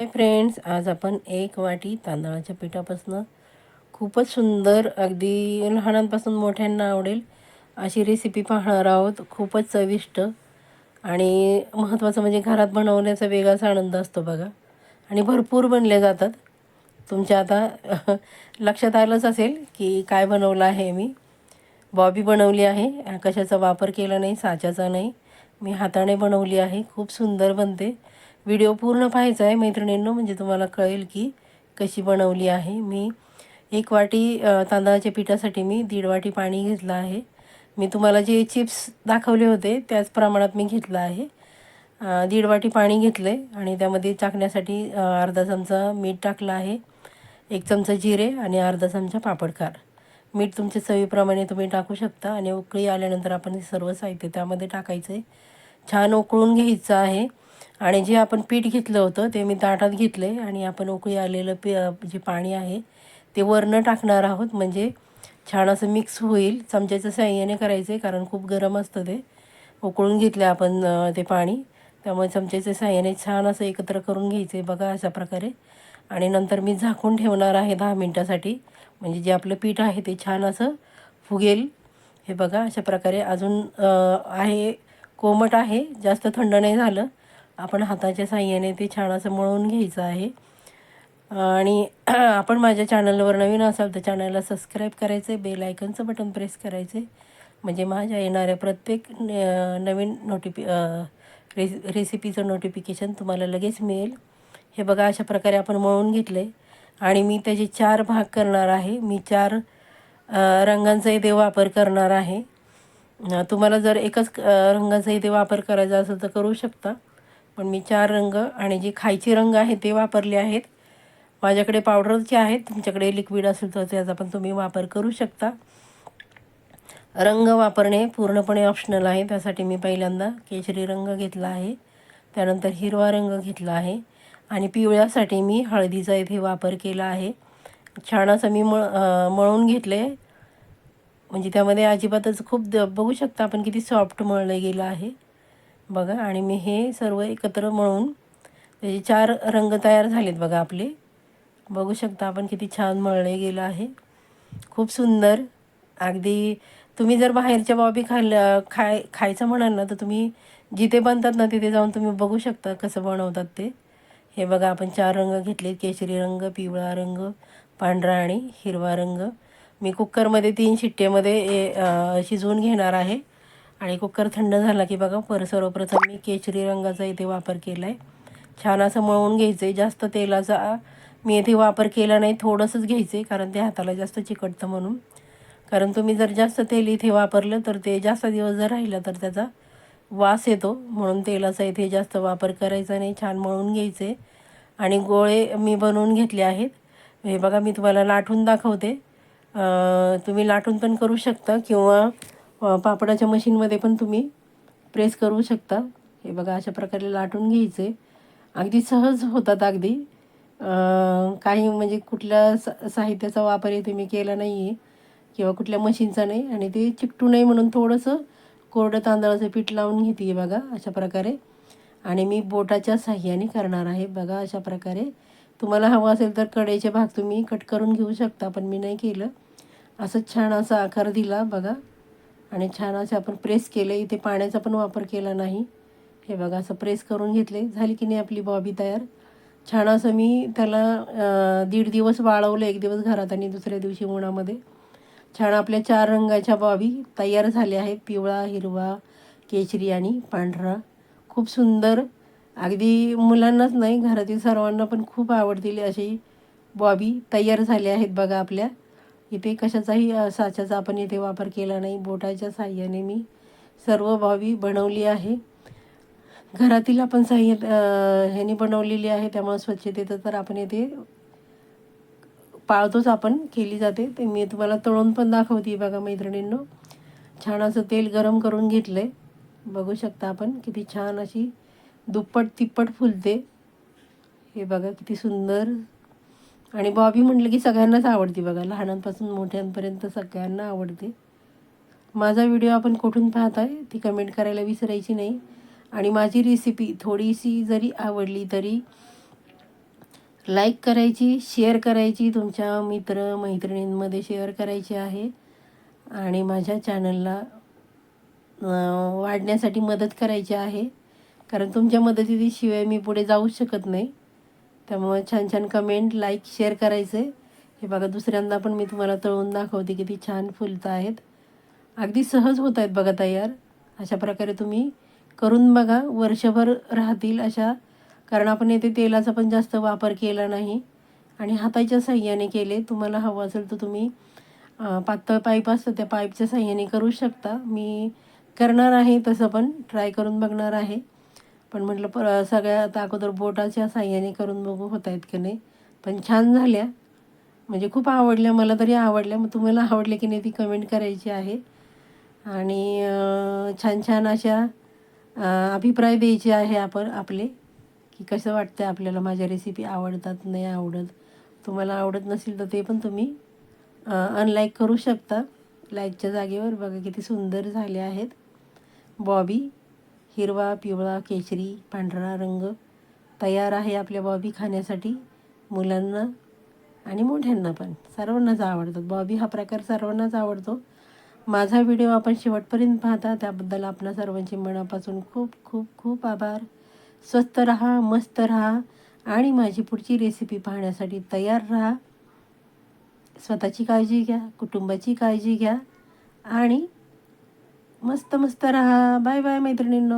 Hi friends आज आपण एक वाटी तांदळाच्या पिठापासून खूपच सुंदर अगदी लहानांपासून मोठ्यांना आवडेल अशी रेसिपी पाहणार आहोत. खूपच चविष्ट आणि महत्त्वाचं म्हणजे घरात बनवण्याचा वेगळाच आनंद असतो बघा. आणि भरपूर बनले जातात. तुमच्या आता लक्षात आलंच असेल की काय बनवलं आहे मी. बॉबी बनवली आहे. कशाचा वापर केला नाही साच्याचा नाही. मी हाताने बनवली आहे. खूप सुंदर बनते. व्हिडिओ पूर्ण पाहायचा आहे. मैत्रिणींनो म्हणजे तुम्हाला कळेल की कशी बनवली आहे. मी एक वाटी तांदळाच्या पिठासाठी मी दीड वाटी पाणी घेतलं आहे. मी तुम्हाला जे चिप्स दाखवले होते त्याच प्रमाणात मी घेतलं आहे. दीड वाटी पाणी घेतलं आहे आणि त्यामध्ये टाकण्यासाठी अर्धा चमचा मीठ टाकलं आहे एक चमचा जिरे आणि अर्धा चमचा पापडकार मीठ तुमच्या चवीप्रमाणे तुम्ही टाकू शकता आणि उकळी आल्यानंतर आपण हे सर्व साहित्य त्यामध्ये टाकायचं आहे छान उकळून घ्यायचं आहे. आणि जे आपण पीठ घेतलं होतं ते मी ताटात घेतलं आहे आणि आपण उकळी आलेलं पी जे पाणी आहे ते वरनं टाकणार आहोत. म्हणजे छान असं मिक्स होईल. चमच्याचं साह्याने करायचं आहे कारण खूप गरम असतं ते. उकळून घेतलं आपण ते पाणी. त्यामुळे चमच्याच्या साह्याने छान असं एकत्र करून घ्यायचं आहे बघा अशा प्रकारे. आणि नंतर मी झाकून ठेवणार आहे दहा मिनटासाठी. म्हणजे जे आपलं पीठ आहे ते छान असं फुगेल. हे बघा अशा प्रकारे. अजून आहे कोमट आहे. जास्त थंड नाही झालं. आपण हाताच्या साह्याने ते छान असं मळून घ्यायचं आहे. आणि आपण माझ्या चॅनलवर नवीन असाल तर चॅनलला सबस्क्राईब करायचं आहे बेल आयकनचं बटन प्रेस करायचं आहे म्हणजे माझ्या येणाऱ्या प्रत्येक नवीन नोटिफि रेस रेसिपीचं नोटिफिकेशन तुम्हाला लगेच मिळेल. हे बघा अशा प्रकारे आपण मळून घेतले आणि मी त्याचे चार भाग करणार आहे. मी चार रंगांचा इथे वापर करणार आहे. तुम्हाला जर एकच रंगाचा इथे वापर करायचा असेल तर करू शकता. पण मी चार रंग आणि जे खायचे रंग आहेत ते वापरले आहेत. माझ्याकडे पावडरचे आहेत. तुमच्याकडे लिक्विड असेल तर त्याचा पण तुम्ही वापर करू शकता. रंग वापरणे पूर्णपणे ऑप्शनल आहे. त्यासाठी मी पहिल्यांदा केशरी रंग घेतला आहे. त्यानंतर हिरवा रंग घेतला आहे. आणि पिवळ्यासाठी मी हळदीचा इथे वापर केला आहे. छान असं मी मळ मळून घेतले. म्हणजे त्यामध्ये अजिबातच खूप बघू शकता आपण किती सॉफ्ट मळलं गेलं आहे. बघा. आणि मी हे सर्व एकत्र मळून त्याचे चार रंग तयार झालेत बघा आपले. बघू शकता आपण किती छान मळले गेलं आहे. खूप सुंदर. अगदी तुम्ही जर बाहेरच्या बॉबी खाल्ल्या खाय खायचं म्हणाल ना तर तुम्ही जिथे बनतात ना तिथे जाऊन तुम्ही बघू शकता कसं बनवतात ते. हे बघा आपण चार रंग घेतले केशरी रंग पिवळा रंग पांढरा आणि हिरवा रंग. मी कुकरमध्ये तीन शिट्टेमध्ये शिजवून घेणार आहे. आणि कुकर थंड झाला की बघा पर सर्वप्रथम मी केशरी रंगाचा इथे वापर केला आहे छान असं मळून घ्यायचं आहे जास्त तेलाचा मी इथे वापर केला नाही थोडंसंच घ्यायचं आहे कारण ते हाताला जास्त चिकटतं म्हणून. कारण तुम्ही जर जास्त तेल इथे वापरलं तर ते जास्त दिवस जर राहिलं तर त्याचा वास येतो. म्हणून तेलाचा इथे जास्त वापर करायचा नाही छान मळून घ्यायचे आणि गोळे मी बनवून घेतले आहेत. हे बघा मी तुम्हाला लाटून दाखवते. तुम्ही लाटून पण करू शकता किंवा पापडाच्या मशीनमध्ये पण तुम्ही प्रेस करू शकता. हे बघा अशा प्रकारे लाटून घ्यायचे. अगदी सहज होतात अगदी. काही म्हणजे कुठल्या सा साहित्याचा वापर इथे मी केला नाही आहे किंवा कुठल्या मशीनचा नाही आणि ते चिकटू नये म्हणून थोडंसं कोरडं तांदळाचं पीठ लावून घेते बघा अशा प्रकारे. आणि मी बोटाच्या साह्याने करणार आहे बघा अशा प्रकारे. तुम्हाला हवं असेल तर कडेचे भाग तुम्ही कट करून घेऊ शकता पण मी नाही केलं. असं छान असा आकार दिला बघा. आणि छान असे आपण प्रेस केले इथे पाण्याचा पण वापर केला नाही. हे बघा असं प्रेस करून घेतले. झाली की नाही आपली बॉबी तयार? छान असं मी त्याला दीड दिवस वाळवलं एक दिवस घरात आणि दुसऱ्या दिवशी उन्हामध्ये. छान आपल्या चार रंगाच्या बॉबी तयार झाल्या आहेत. पिवळा हिरवा केशरी आणि पांढरा. खूप सुंदर. अगदी मुलांनाच नाही घरातील सर्वांना पण खूप आवडतील अशी बॉबी तयार झाल्या आहेत बघा आपल्या. इथे कशाचाही साच्याचा आपण इथे वापर केला नाही बोटाच्या साह्याने मी सर्व भावी बनवली आहे. घरातील आपण साह्य ह्याने बनवलेली आहे त्यामुळे स्वच्छतेचं तर आपण इथे पाळतोच आपण केली जाते. ते मी तुम्हाला तळून पण दाखवते बघा मैत्रिणींनो. छान असं तेल गरम करून घेतलं आहे बघू शकता आपण किती छान अशी दुप्पट तिप्पट फुलते. हे बघा किती सुंदर आणि बॉबी म्हटलं की सगळ्यांनाच आवडते बघा. लहानांपासून मोठ्यांपर्यंत सगळ्यांना आवडते. माझा व्हिडिओ आपण कुठून पाहत आहे ती कमेंट करायला विसरायची नाही. आणि माझी रेसिपी थोडीशी जरी आवडली तरी लाईक करायची शेअर करायची तुमच्या मित्र मैत्रिणींमध्ये शेअर करायची आहे. आणि माझ्या चॅनलला वाढण्यासाठी मदत करायची आहे. कारण तुमच्या मदतीशिवाय मी पुढे जाऊच शकत नाही. त्यामुळे छान छान कमेंट लाईक शेअर करायचे हे बघा दुसऱ्यांदा पण मी तुम्हाला तळून दाखवते किती छान फुलतं आहेत. अगदी सहज होत आहेत बघा तयार. अशा प्रकारे तुम्ही करून बघा वर्षभर राहतील अशा. कारण आपण येथे तेलाचा पण जास्त वापर केला नाही. आणि हाताच्या साह्याने केले. तुम्हाला हवं असेल तर तुम्ही पातळ पाईप असतं त्या पाईपच्या साह्याने करू शकता. मी करणार आहे तसं पण ट्राय करून बघणार आहे. पण म्हटलं पर सगळ्यात अगोदर बोटाच्या साह्याने करून बघू होत आहेत की नाही. पण छान झाल्या. म्हणजे खूप आवडल्या मला तरी आवडल्या. मग तुम्हाला आवडले की नाही ती कमेंट करायची आहे. आणि छान छान अशा अभिप्राय द्यायचे आहे आपण आपले की कसं वाटतं आपल्याला माझ्या रेसिपी आवडतात नाही आवडत. तुम्हाला आवडत नसेल तर ते पण तुम्ही अनलाईक करू शकता. लाईकच्या जागेवर बघा किती सुंदर झाले आहेत. बॉबी हिरवा पिवळा केशरी पांढरा रंग तयार आहे आपल्या बॉबी खाण्यासाठी मुलांना आणि मोठ्यांना पण. सर्वांनाच आवडतात बॉबी हा प्रकार सर्वांनाच आवडतो. माझा व्हिडिओ आपण शेवटपर्यंत पाहता त्याबद्दल आपणा सर्वांचे मनापासून खूप खूप खूप आभार. स्वस्त राहा मस्त राहा आणि माझी पुढची रेसिपी पाहण्यासाठी तयार राहा. स्वतःची काळजी घ्या कुटुंबाची काळजी घ्या आणि मस्त मस्त राहा. बाय बाय मैत्रिणींनो.